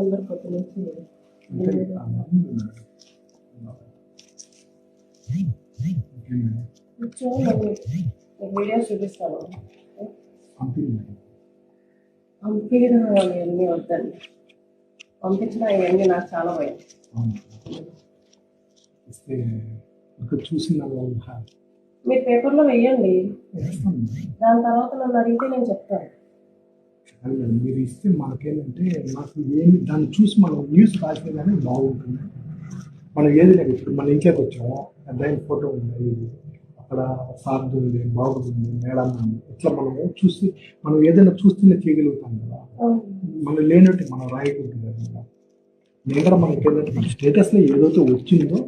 పిల్లలందరూ పొద్దు నుంచి వీడియోస్ చూపిస్తాను. పంపించడం అవన్నీ వద్దండి పంపించిన అవన్నీ నాకు చాలా భయం చూసిన మీరు పేపర్లో వెయ్యండి. దాని తర్వాత నన్ను అడిగితే నేను చెప్తాను మీరు ఇస్తే మనకేంటంటే నాకు ఏమి దాన్ని చూసి మనం న్యూస్ రాసినా కానీ బాగుంటుంది. మనం ఏది లేదు. ఇప్పుడు మన ఇంట్లోకి వచ్చాము. పెద్ద ఫోటో ఉంది. అక్కడ సార్ది ఉంది బాగుంది మేడం ఉంది. ఇట్లా మనము చూసి మనం ఏదైనా చూస్తేనే చేయగలుగుతాం కదా. మనం లేనట్టు మనం రాయకూడదు కదా. నేను కూడా మనకి ఏంటంటే మన స్టేటస్లో ఏదైతే వచ్చిందో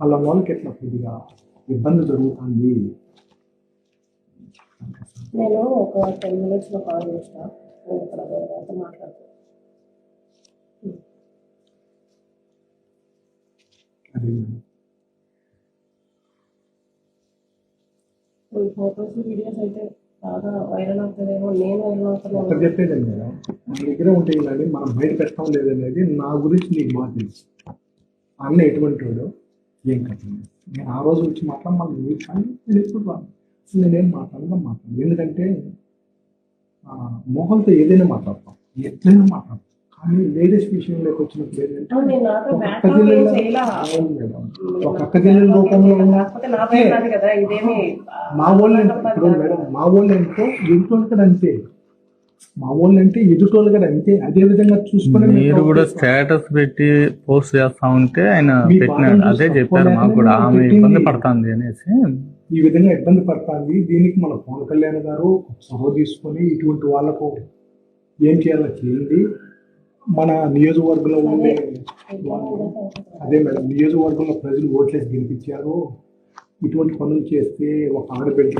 వాళ్ళ వాళ్ళకి ఎట్లా కొద్దిగా ఇబ్బంది జరుగుతుంది. నేను ఒక టెన్ మినిట్స్లో కాల్ చేస్తా. మేడం. ఫొటోస్ వీడియోస్ అయితే బాగా వైరల్ అవుతుందేమో నేను వైరల్ ఒకటి అవుతాను చెప్పేది కదా మన దగ్గర ఉంటే ఇలాంటి మనం బయట పెట్టడం లేదనేది నా గురించి నీకు బాగా తెలుసు. అన్న ఎటువంటి వాడు ఏం కథ నేను ఆ రోజు వచ్చి మాట్లాడ మళ్ళీ కానీ నేను ఎప్పుడు రాను. నేనేం మాట్లాడగా మాట్లాడను. ఎందుకంటే ఆ, మొహంతో ఏదైనా మాట్లాడతాం. ఎట్లయినా మాట్లాడతాం. కానీ లేడీస్ విషయంలోకి వచ్చినప్పుడు ఏంటంటే ఒక అక్క చెల్లెల రూపంలో మా వాళ్ళు మా వాళ్ళు కూడా అంతే మా వాళ్ళు అంటే ఎదుటోళ్ళు కూడా అంతే అదే విధంగా చూసుకుని మీరు కూడా. స్టేటస్ పెట్టి పోస్ట్ చేస్తా ఉంటే ఆయన పెట్టినాడు అదే చెప్పారు మాకు కూడా ఆమె. ఇబ్బంది పడుతుంది అనేసి ఈ విధంగా ఇబ్బంది పడుతుంది దీనికి మన పవన్ కళ్యాణ్ గారు చొరవ తీసుకొని ఇటువంటి వాళ్ళకు ఏం చేయాలో చేయండి మన నియోజకవర్గంలో ఉండే అదే మేడం నియోజకవర్గంలో ప్రజలు ఓట్లేసి గెలిపించారు ఇటువంటి పనులు చేస్తే ఒక ఆడబిడ్డ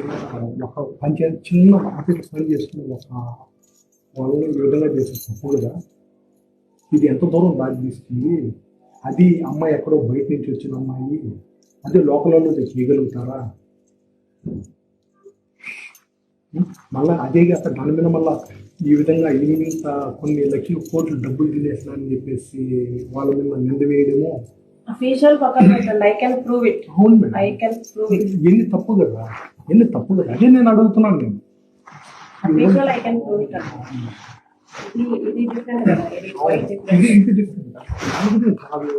ఒక పంచాయతీ చిన్న ఆఫీస్ పని చేసుకుని ఒక వాళ్ళని ఈ విధంగా చేసే కదా ఇది ఎంత దూరం దారి తీస్తుంది? అది అమ్మాయి ఎక్కడో బయట నుంచి వచ్చిన అమ్మాయి. అదే లోకల్ వాళ్ళు చేయగలుగుతారా? మళ్ళా అదే కాక దాని మీద మళ్ళా ఈ విధంగా ఇంత కొన్ని లక్షల కోట్లు డబ్బులు తినేసిన అని చెప్పేసి వాళ్ళ మీద నింద వేయడము. అఫీషియల్ పక్కన పెట్టండి. ఐ కెన్ ప్రూవ్ ఇట్ అవును madam. I can prove it ఎన్ని తప్పు కదా? ఎన్ని తప్పు కదా? అదే నేను అడుగుతున్నాను నేను. Quite different. ఇది కాదు.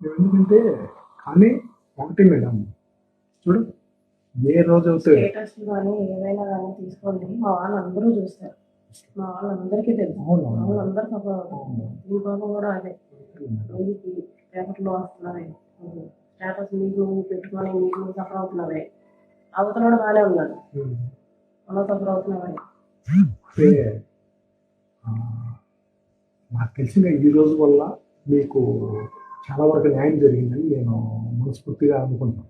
ఎందుకంటే కానీ ఒకటి మేడం. చూడు ఏ రోజు అవుతుంది స్టేటస్ కానీ ఏదైనా కానీ తీసుకోండి. మా వాళ్ళందరూ చూస్తారు. మా వాళ్ళందరికీ తెలుసు. అవును, మా అవును. వాళ్ళందరూ సపోర్ట్ ఈ బాబు కూడా అదే. పేపర్లో వస్తున్నాయి స్టేటస్ మీకు నువ్వు పెట్టుకొని మీకు నువ్వు సఫర్ అవుతున్నావే. అవతలడు బాగానే ఉన్నాడు. మనం సఫర్ అవుతున్నావే. నాకు తెలిసిన ఈ రోజు వల్ల మీకు చాలా వరకు న్యాయం జరిగిందని నేను మనస్ఫూర్తిగా అనుకుంటాను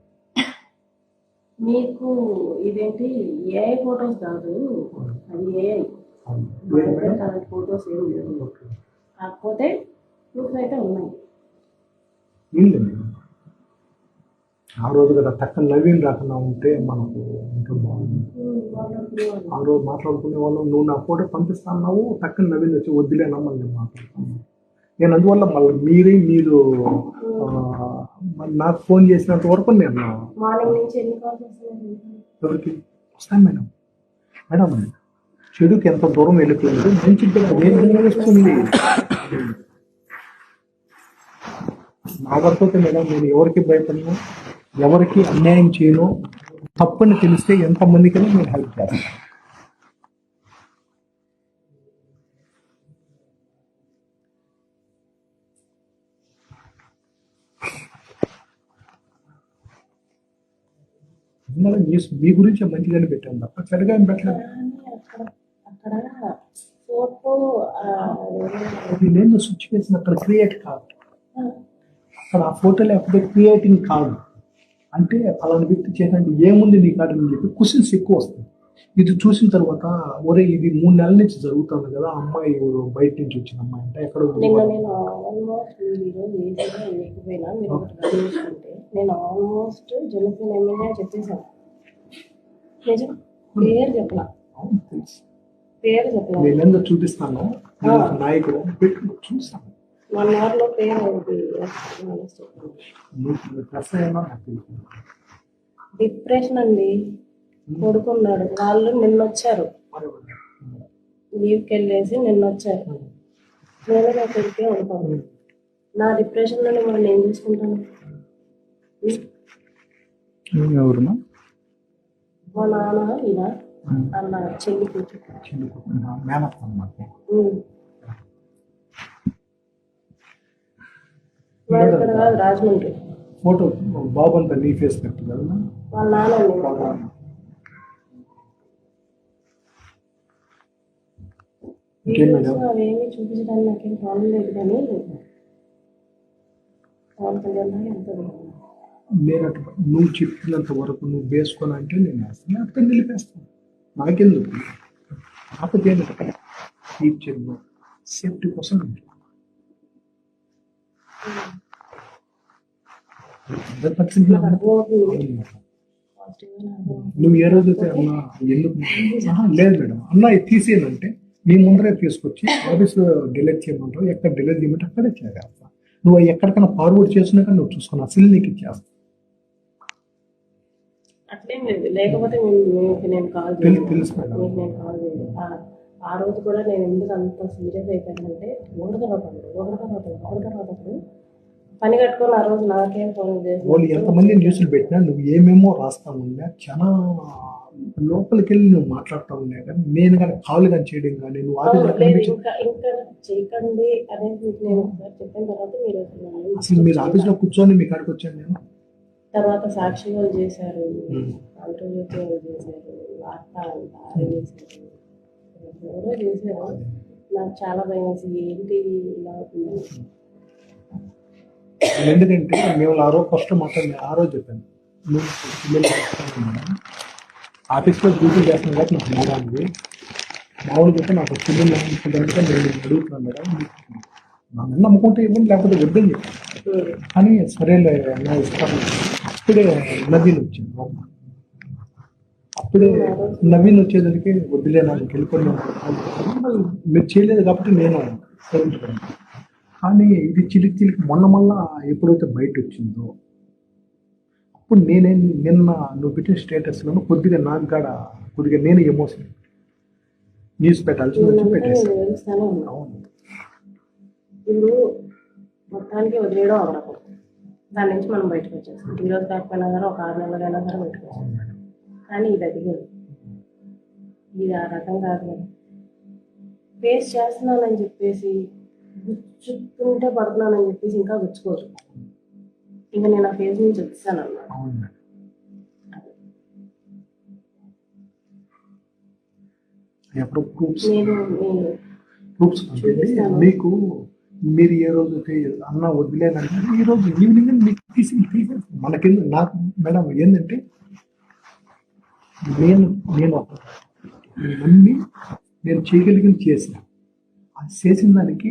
మీకు ఇదేంటి ఏఐ ఫొటోస్ కాదు అది ఏఐ? అలాంటి ఫొటోస్ ఏం లేవు. కాకపోతే ప్రూఫ్స్ అయితే ఉన్నాయి. ఆ రోజు కదా టక్కన నవీన్ రాకుండా ఉంటే మనకు ఇంకా బాగుంది. ఆ రోజు మాట్లాడుకునే వాళ్ళు నువ్వు నా ఫోటో పంపిస్తాన్నావు టక్కన నవీన్ వచ్చి వద్దులేనా మళ్ళీ మాట్లాడుతున్నాను నేను అందువల్ల మళ్ళీ మీరే మీరు నాకు ఫోన్ చేసినంత వరకు నేను ఎవరికి? వస్తాను మేడం. మేడం చెడుకి ఎంత దూరం వెళ్ళిపోయింది మంచి అదే వస్తుంది నా వరకు మేడం నేను ఎవరికి భయపడను. ఎవరికి అన్యాయం చేయను తప్పని తెలిస్తే ఎంతమందికైనా మీరు హెల్ప్ చేస్తారు. న్యూస్ మీ గురించి మంచిగానే పెట్టాను తప్ప చెడుగా ఏం పెట్టలేదు అది నేను సిచ్యువేషన్ అక్కడ క్రియేట్ కాదు. అక్కడ ఆ ఫోటో లేకపోతే క్రియేటింగ్ కాదు. అంటే అలాంటి వ్యక్తి చేయాలంటే ఏముంది నీ కాదు అని చెప్పి క్వశ్చన్స్ ఎక్కువ వస్తాయి. ఇది చూసిన తర్వాత ఒరే ఇది మూడు నెలల నుంచి జరుగుతుంది కదా అమ్మాయి బయట నుంచి వచ్చిన అమ్మాయి అంటే ఎక్కడ నేను ఆల్మోస్ట్ జనసేన ఎమ్మెల్యే చెప్పేశాను. నిజం? చెప్పలా. పేరు నేనేందో చూపిస్తాను నాయకుడు పెట్టుకో చూస్తాను. వన్ అవర్లో డిప్రెషన్ అండి కొడుకున్నాడు వాళ్ళు నిన్న వచ్చారు లీవ్కి వెళ్ళేసి నిన్న వచ్చారు నేను నా కొడుకే ఉంటాను. నా డిప్రెషన్లోనే మనం ఏం చేసుకుంటాను? మా నాన్న ఈయన అన్న చెల్లి కూతురు. రాజమండ్రి. ఫోటో బాబు అంతా నీ ఫేస్ పెట్టు కదా వాళ్ళ నాన్న అవేమి చూపించడానికి నాకేం ప్రాబ్లం లేదు కానీ పవన్ కళ్యాణ్ ఎంత. నేను అటు నువ్వు చెప్పినంత వరకు నువ్వు వేసుకొని అంటే నేను వేస్తాను లేకపోతే నిలిపేస్తాను నాకెందుకు? ఏంటంటే ఫ్యూచర్ సేఫ్టీ కోసం నువ్వు ఏ రోజైతే అన్న ఎందుకు? లేదు మేడం. అన్న తీసేయాలంటే నీ ముందరే తీసుకొచ్చి ఆఫీస్ డిలీట్ చేయమంటావు? ఎక్కడ డిలీట్ చేయమంటే అక్కడే చేసేస్తా. నువ్వు ఎక్కడికైనా ఫార్వర్డ్ చేసినాక నువ్వు చూసుకుని. అసలు నీకు ఇచ్చేస్తా. అట్లేం లేదు లేకపోతే నేను కాల్ తెలుసు నేను కాల్ చేయను. ఆ- రోజు కూడా నేను ఎందుకు అంత సీరియస్ అయిపోయానంటే ఒకటి తర్వాత ఒకటి, పని కట్టుకొని ఆ రోజు నాకేం ఫోన్ వాళ్ళు చేసి ఎంతమంది న్యూస్లు పెట్టినా నువ్వు ఏమేమో రాస్తా ఉన్నా చాలా లోపలికి వెళ్ళి నువ్వు మాట్లాడుతూ ఉన్నా కానీ నేను కానీ కాల్ కానీ చేయడం కానీ నువ్వు కనిపించి ఇంకా ఇంకా చేయకండి అనేది మీకు నేను ఒకసారి చెప్పిన తర్వాత మీరు అసలు మీరు ఆఫీస్లో కూర్చొని మీ కాడికి వచ్చాను నేను. తర్వాత సాక్షి వాళ్ళు చేశారు వాళ్ళు చేశారు వార్త చేశారు. ఎవరో చేశారు. నాకు చాలా భయం ఏంటి ఇలా అవుతుంది? ఎందుకంటే మేము ఆ రోజు ఫస్ట్ మాట్లాడి ఆ రోజు చెప్పాను. మేడం. ఆఫీస్లో డ్యూటీ చేస్తున్నాం కాబట్టి నాకు మేడం ఉంది మామూలుగా అయితే నాకు పిల్లలు నేను అడుగుతున్నాను మేడం. నన్ను నమ్ముకుంటే ఇవ్వండి లేకపోతే వద్దని చెప్పాను. కానీ సరేలే నా ఇస్తాను అప్పుడే నవీన్ వచ్చింది. అప్పుడే నవీన్ వచ్చేదానికి వద్దులే నాకు వెళ్ళిపోయినా మీరు చేయలేదు కాబట్టి నేను సరించుకున్నాను కానీ ఇది చిలికి చిలికి మొన్న మళ్ళా ఎప్పుడైతే బయట వచ్చిందో అప్పుడు నేనే నిన్న నువ్వు పెట్టిన స్టేటస్లో కొద్దిగా నాకు కాడ కొద్దిగా నేను ఎమోషన్ న్యూస్ పెట్టాల్సి వచ్చి నేనంతా పెట్టేసి. నేను వివరిస్తానే ఉన్నా అవును. ఇప్పుడు మొత్తానికి వదిలేయడం రకం దాని నుంచి మనం బయటకు వచ్చేస్తాం ఈ రోజు కాకపోయినా సరే ఒక ఆరు నెలలైనా సరే బయటకు వచ్చేస్తాం కానీ ఇది అది కాదు ఇది ఆ రకం కాదు కదా. ఫేస్ చేస్తున్నానని చెప్పేసి గుచ్చుకుంటే పడుతున్నానని చెప్పేసి ఇంకా గుచ్చుకోరు ఇంకా నేను ఆ ఫేస్ నుంచి వచ్చాను అన్నమాట. ఎప్పుడు ప్రూఫ్స్ ప్రూఫ్స్. మీకు మీరు ఏ రోజు అన్న వదిలేనంటే ఈ రోజు ఈవినింగ్ మీకు తీసి మనకెందుకు నాకు మేడం ఏంటంటే నేను నేను నమ్మి నేను చేయగలిగింది చేసిన అది చేసిన దానికి